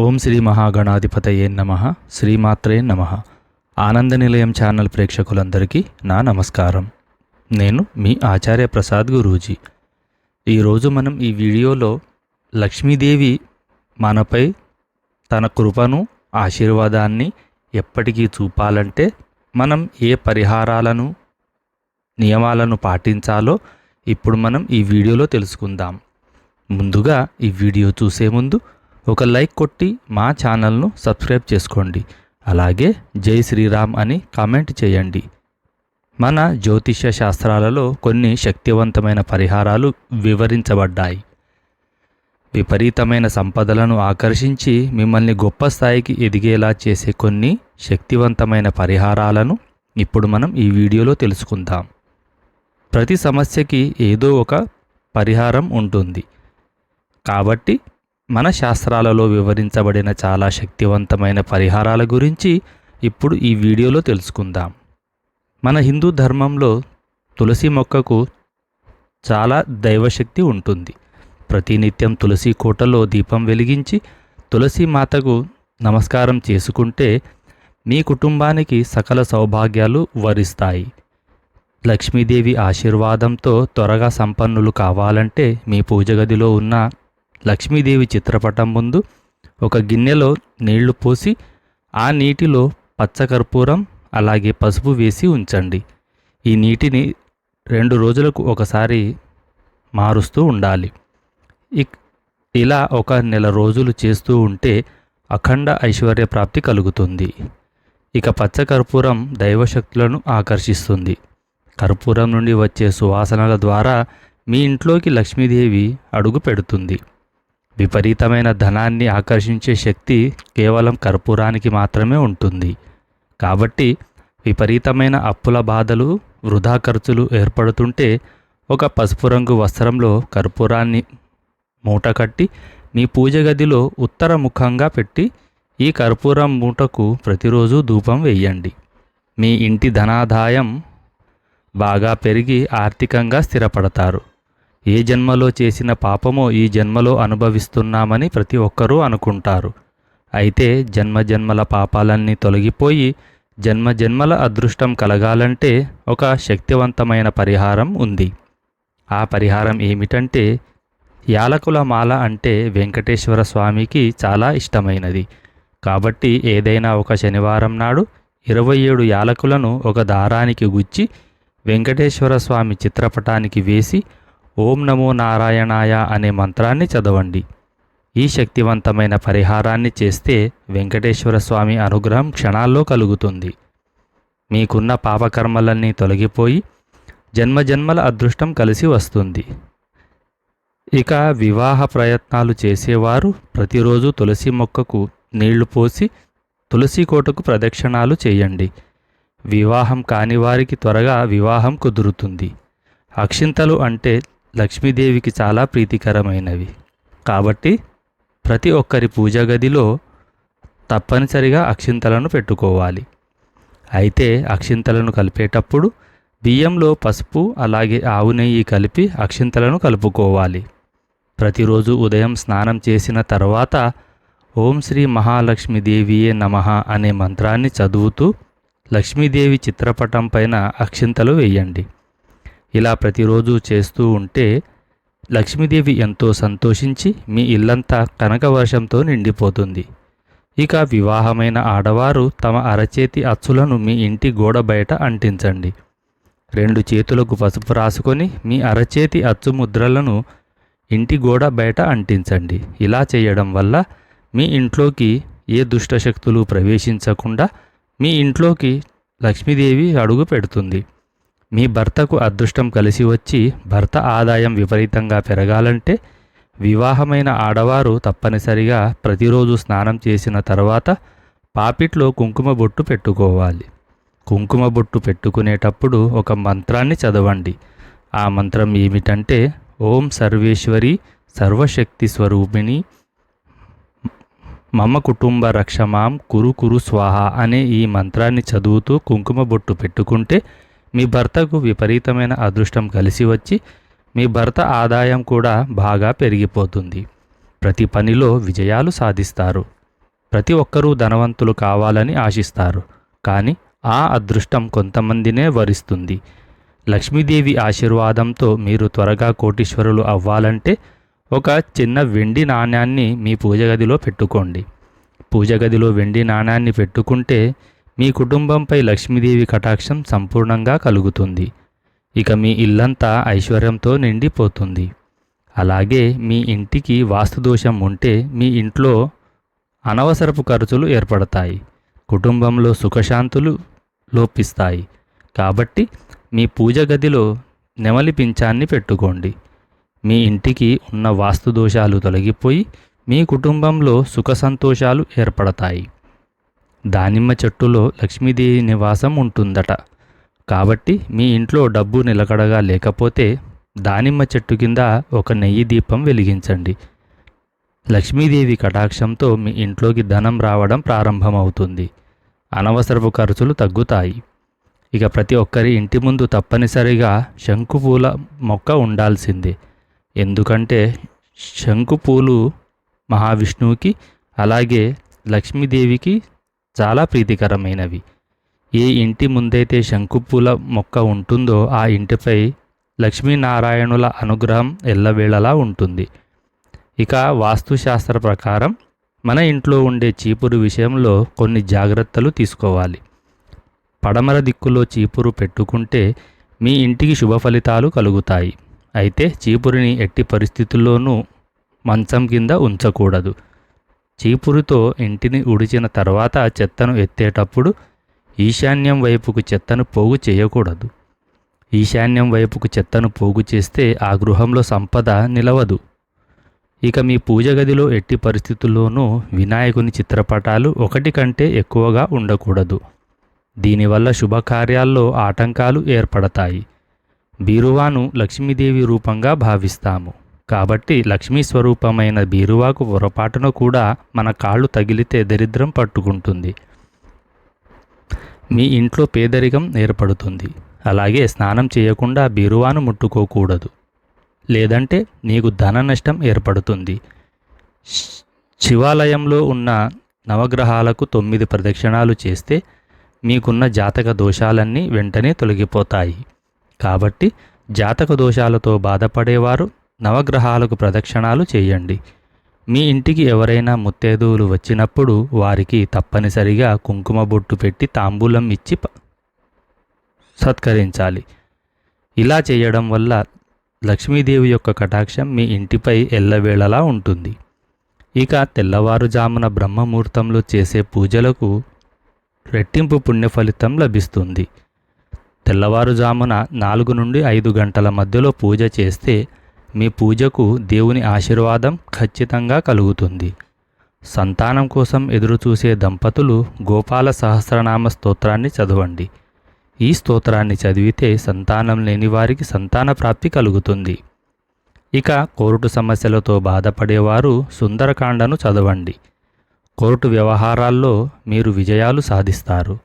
ఓం శ్రీ మహాగణాధిపతయే నమ శ్రీమాత్రే నమ. ఆనంద నిలయం ఛానల్ ప్రేక్షకులందరికీ నా నమస్కారం. నేను మీ ఆచార్య ప్రసాద్ గురూజీ. ఈరోజు మనం ఈ వీడియోలో లక్ష్మీదేవి మనపై తన కృపను ఆశీర్వాదాన్ని ఎప్పటికీ చూపాలంటే మనం ఏ పరిహారాలను నియమాలను పాటించాలో ఇప్పుడు మనం ఈ వీడియోలో తెలుసుకుందాం. ముందుగా ఈ వీడియో చూసే ముందు ఒక లైక్ కొట్టి మా ఛానల్ను సబ్స్క్రైబ్ చేసుకోండి. అలాగే జై శ్రీరామ్ అని కామెంట్ చేయండి. మన జ్యోతిష్య శాస్త్రాలలో కొన్ని శక్తివంతమైన పరిహారాలు వివరించబడ్డాయి. విపరీతమైన సంపదలను ఆకర్షించి మిమ్మల్ని గొప్ప స్థాయికి ఎదిగేలా చేసే కొన్ని శక్తివంతమైన పరిహారాలను ఇప్పుడు మనం ఈ వీడియోలో తెలుసుకుందాం. ప్రతి సమస్యకి ఏదో ఒక పరిహారం ఉంటుంది. కాబట్టి మన శాస్త్రాలలో వివరించబడిన చాలా శక్తివంతమైన పరిహారాల గురించి ఇప్పుడు ఈ వీడియోలో తెలుసుకుందాం. మన హిందూ ధర్మంలో తులసి మొక్కకు చాలా దైవశక్తి ఉంటుంది. ప్రతినిత్యం తులసి కోటలో దీపం వెలిగించి తులసి మాతకు నమస్కారం చేసుకుంటే మీ కుటుంబానికి సకల సౌభాగ్యాలు వరిస్తాయి. లక్ష్మీదేవి ఆశీర్వాదంతో త్వరగా సంపన్నులు కావాలంటే మీ పూజ గదిలో ఉన్న లక్ష్మీదేవి చిత్రపటం ముందు ఒక గిన్నెలో నీళ్ళు పోసి ఆ నీటిలో పచ్చకర్పూరం అలాగే పసుపు వేసి ఉంచండి. ఈ నీటిని రెండు రోజులకు ఒకసారి మారుస్తూ ఉండాలి. ఇక్ ఇలా ఒక నెల రోజులు చేస్తూ ఉంటే అఖండ ఐశ్వర్య ప్రాప్తి కలుగుతుంది. ఇక పచ్చకర్పూరం దైవశక్తులను ఆకర్షిస్తుంది. కర్పూరం నుండి వచ్చే సువాసనల ద్వారా మీ ఇంట్లోకి లక్ష్మీదేవి అడుగు పెడుతుంది. విపరీతమైన ధనాన్ని ఆకర్షించే శక్తి కేవలం కర్పూరానికి మాత్రమే ఉంటుంది. కాబట్టి విపరీతమైన అప్పుల బాధలు వృధా ఖర్చులు ఏర్పడుతుంటే ఒక పసుపు రంగు వస్త్రంలో కర్పూరాన్ని మూట కట్టి మీ పూజ గదిలో ఉత్తర ముఖంగా పెట్టి ఈ కర్పూరం మూటకు ప్రతిరోజు ధూపం వేయండి. మీ ఇంటి ధనాదాయం బాగా పెరిగి ఆర్థికంగా స్థిరపడతారు. ఏ జన్మలో చేసిన పాపమో ఈ జన్మలో అనుభవిస్తున్నామని ప్రతి ఒక్కరూ అనుకుంటారు. అయితే జన్మ జన్మల పాపాలన్నీ తొలగిపోయి జన్మ జన్మల అదృష్టం కలగాలంటే ఒక శక్తివంతమైన పరిహారం ఉంది. ఆ పరిహారం ఏమిటంటే యాలకుల మాల అంటే వెంకటేశ్వర స్వామికి చాలా ఇష్టమైనది. కాబట్టి ఏదైనా ఒక శనివారం నాడు ఇరవై ఏడు యాలకులను ఒక దారానికి గుచ్చి వెంకటేశ్వర స్వామి చిత్రపటానికి వేసి ఓం నమో నారాయణాయ అనే మంత్రాన్ని చదవండి. ఈ శక్తివంతమైన పరిహారాన్ని చేస్తే వెంకటేశ్వర స్వామి అనుగ్రహం క్షణాల్లో కలుగుతుంది. మీకున్న పాపకర్మలన్నీ తొలగిపోయి జన్మజన్మల అదృష్టం కలిసి వస్తుంది. ఇక వివాహ ప్రయత్నాలు చేసేవారు ప్రతిరోజు తులసి మొక్కకు నీళ్ళు పోసి తులసి కోటకు ప్రదక్షిణాలు చేయండి. వివాహం కాని వారికి త్వరగా వివాహం కుదురుతుంది. అక్షింతలు అంటే లక్ష్మీదేవికి చాలా ప్రీతికరమైనవి. కాబట్టి ప్రతి ఒక్కరి పూజ గదిలో తప్పనిసరిగా అక్షింతలను పెట్టుకోవాలి. అయితే అక్షింతలను కలిపేటప్పుడు బియ్యంలో పసుపు అలాగే ఆవు నెయ్యి కలిపి అక్షింతలను కలుపుకోవాలి. ప్రతిరోజు ఉదయం స్నానం చేసిన తర్వాత ఓం శ్రీ మహాలక్ష్మీదేవియే నమ అనే మంత్రాన్ని చదువుతూ లక్ష్మీదేవి చిత్రపటం పైన అక్షింతలు వేయండి. ఇలా ప్రతిరోజు చేస్తూ ఉంటే లక్ష్మీదేవి ఎంతో సంతోషించి మీ ఇల్లంతా కనకవర్షంతో నిండిపోతుంది. ఇక వివాహమైన ఆడవారు తమ అరచేతి అచ్చులను మీ ఇంటి గోడ బయట అంటించండి. రెండు చేతులకు పసుపు రాసుకొని మీ అరచేతి అచ్చు ముద్రలను ఇంటి గోడ బయట అంటించండి. ఇలా చేయడం వల్ల మీ ఇంట్లోకి ఏ దుష్టశక్తులు ప్రవేశించకుండా మీ ఇంట్లోకి లక్ష్మీదేవి అడుగు పెడుతుంది. మీ భర్తకు అదృష్టం కలిసి వచ్చి భర్త ఆదాయం విపరీతంగా పెరగాలంటే వివాహమైన ఆడవారు తప్పనిసరిగా ప్రతిరోజు స్నానం చేసిన తర్వాత పాపిట్లో కుంకుమ బొట్టు పెట్టుకోవాలి. కుంకుమ బొట్టు పెట్టుకునేటప్పుడు ఒక మంత్రాన్ని చదవండి. ఆ మంత్రం ఏమిటంటే ఓం సర్వేశ్వరి సర్వశక్తి స్వరూపిణి మమ కుటుంబ రక్షమాం కురు కురు స్వాహ అనే ఈ మంత్రాన్ని చదువుతూ కుంకుమ బొట్టు పెట్టుకుంటే మీ భర్తకు విపరీతమైన అదృష్టం కలిసి వచ్చి మీ భర్త ఆదాయం కూడా బాగా పెరిగిపోతుంది. ప్రతి పనిలో విజయాలు సాధిస్తారు. ప్రతి ఒక్కరూ ధనవంతులు కావాలని ఆశిస్తారు. కానీ ఆ అదృష్టం కొంతమందినే వరిస్తుంది. లక్ష్మీదేవి ఆశీర్వాదంతో మీరు త్వరగా కోటీశ్వరులు అవ్వాలంటే ఒక చిన్న వెండి నాణ్యాన్ని మీ పూజ గదిలో పెట్టుకోండి. పూజ గదిలో వెండి నాణ్యాన్ని పెట్టుకుంటే మీ కుటుంబంపై లక్ష్మీదేవి కటాక్షం సంపూర్ణంగా కలుగుతుంది. ఇక మీ ఇల్లంతా ఐశ్వర్యంతో నిండిపోతుంది. అలాగే మీ ఇంటికి వాస్తుదోషం ఉంటే మీ ఇంట్లో అనవసరపు ఖర్చులు ఏర్పడతాయి. కుటుంబంలో సుఖశాంతులు లోపిస్తాయి. కాబట్టి మీ పూజ గదిలో నెమలి పింఛాన్ని పెట్టుకోండి. మీ ఇంటికి ఉన్న వాస్తు దోషాలు తొలగిపోయి మీ కుటుంబంలో సుఖ సంతోషాలు ఏర్పడతాయి. దానిమ్మ చెట్టులో లక్ష్మీదేవి నివాసం ఉంటుందట. కాబట్టి మీ ఇంట్లో డబ్బు నిలకడగా లేకపోతే దానిమ్మ చెట్టు కింద ఒక నెయ్యి దీపం వెలిగించండి. లక్ష్మీదేవి కటాక్షంతో మీ ఇంట్లోకి ధనం రావడం ప్రారంభమవుతుంది. అనవసరపు ఖర్చులు తగ్గుతాయి. ఇక ప్రతి ఒక్కరి ఇంటి ముందు తప్పనిసరిగా శంకుపూల మొక్క ఉండాల్సిందే. ఎందుకంటే శంకుపూలు మహావిష్ణువుకి అలాగే లక్ష్మీదేవికి చాలా ప్రీతికరమైనవి. ఏ ఇంటి ముందైతే శంకుపూల మొక్క ఉంటుందో ఆ ఇంటిపై లక్ష్మీనారాయణుల అనుగ్రహం ఎల్లవేళలా ఉంటుంది. ఇక వాస్తుశాస్త్ర ప్రకారం మన ఇంట్లో ఉండే చీపురు విషయంలో కొన్ని జాగ్రత్తలు తీసుకోవాలి. పడమర దిక్కులో చీపురు పెట్టుకుంటే మీ ఇంటికి శుభ ఫలితాలు కలుగుతాయి. అయితే చీపురిని ఎట్టి పరిస్థితుల్లోనూ మంచం కింద ఉంచకూడదు. చీపురుతో ఇంటిని ఉడిచిన తర్వాత చెత్తను ఎత్తేటప్పుడు ఈశాన్యం వైపుకు చెత్తను పోగు చేయకూడదు. ఈశాన్యం వైపుకు చెత్తను పోగు చేస్తే ఆ గృహంలో సంపద నిలవదు. ఇక మీ పూజ గదిలో ఎట్టి పరిస్థితుల్లోనూ వినాయకుని చిత్రపటాలు ఒకటి కంటే ఎక్కువగా ఉండకూడదు. దీనివల్ల శుభకార్యాల్లో ఆటంకాలు ఏర్పడతాయి. బీరువాను లక్ష్మీదేవి రూపంగా భావిస్తాము. కాబట్టి లక్ష్మీ స్వరూపమైన బీరువాకు పొరపాటున కూడా మన కాళ్ళు తగిలితే దరిద్రం పట్టుకుంటుంది. మీ ఇంట్లో పేదరికం ఏర్పడుతుంది. అలాగే స్నానం చేయకుండా బీరువాను ముట్టుకోకూడదు. లేదంటే నీకు ధన నష్టం ఏర్పడుతుంది. శివాలయంలో ఉన్న నవగ్రహాలకు తొమ్మిది ప్రదక్షిణాలు చేస్తే మీకున్న జాతక దోషాలన్నీ వెంటనే తొలగిపోతాయి. కాబట్టి జాతక దోషాలతో బాధపడేవారు నవగ్రహాలకు ప్రదక్షిణాలు చేయండి. మీ ఇంటికి ఎవరైనా ముత్తేదువులు వచ్చినప్పుడు వారికి తప్పనిసరిగా కుంకుమ బొట్టు పెట్టి తాంబూలం ఇచ్చి సత్కరించాలి. ఇలా చేయడం వల్ల లక్ష్మీదేవి యొక్క కటాక్షం మీ ఇంటిపై ఎల్లవేళలా ఉంటుంది. ఇక తెల్లవారుజామున బ్రహ్మముహూర్తంలో చేసే పూజలకు రెట్టింపు పుణ్య ఫలితం లభిస్తుంది. తెల్లవారుజామున నాలుగు నుండి ఐదు గంటల మధ్యలో పూజ చేస్తే మీ పూజకు దేవుని ఆశీర్వాదం ఖచ్చితంగా కలుగుతుంది. సంతానం కోసం ఎదురుచూసే దంపతులు గోపాల సహస్రనామ స్తోత్రాన్ని చదవండి. ఈ స్తోత్రాన్ని చదివితే సంతానం లేని వారికి సంతాన ప్రాప్తి కలుగుతుంది. ఇక కోర్టు సమస్యలతో బాధపడేవారు సుందరకాండను చదవండి. కోర్టు వ్యవహారాల్లో మీరు విజయాలు సాధిస్తారు.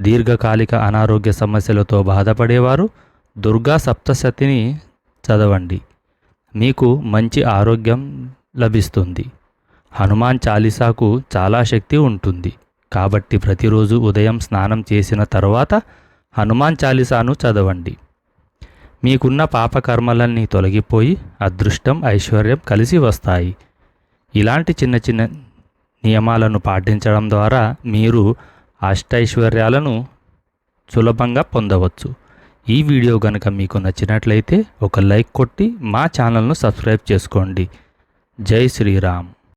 దీర్ఘకాలిక అనారోగ్య సమస్యలతో బాధపడేవారు దుర్గా సప్తశతిని చదవండి. మీకు మంచి ఆరోగ్యం లభిస్తుంది. హనుమాన్ చాలీసాకు చాలా శక్తి ఉంటుంది. కాబట్టి ప్రతిరోజు ఉదయం స్నానం చేసిన తర్వాత హనుమాన్ చాలీసాను చదవండి. మీకున్న పాపకర్మలన్నీ తొలగిపోయి అదృష్టం ఐశ్వర్యం కలిసి వస్తాయి. ఇలాంటి చిన్న చిన్న నియమాలను పాటించడం ద్వారా మీరు అష్టైశ్వర్యాలను సులభంగా పొందవచ్చు. ఈ వీడియో కనుక మీకు నచ్చినట్లయితే ఒక లైక్ కొట్టి మా ఛానల్ను సబ్స్క్రైబ్ చేసుకోండి. జై శ్రీరామ్.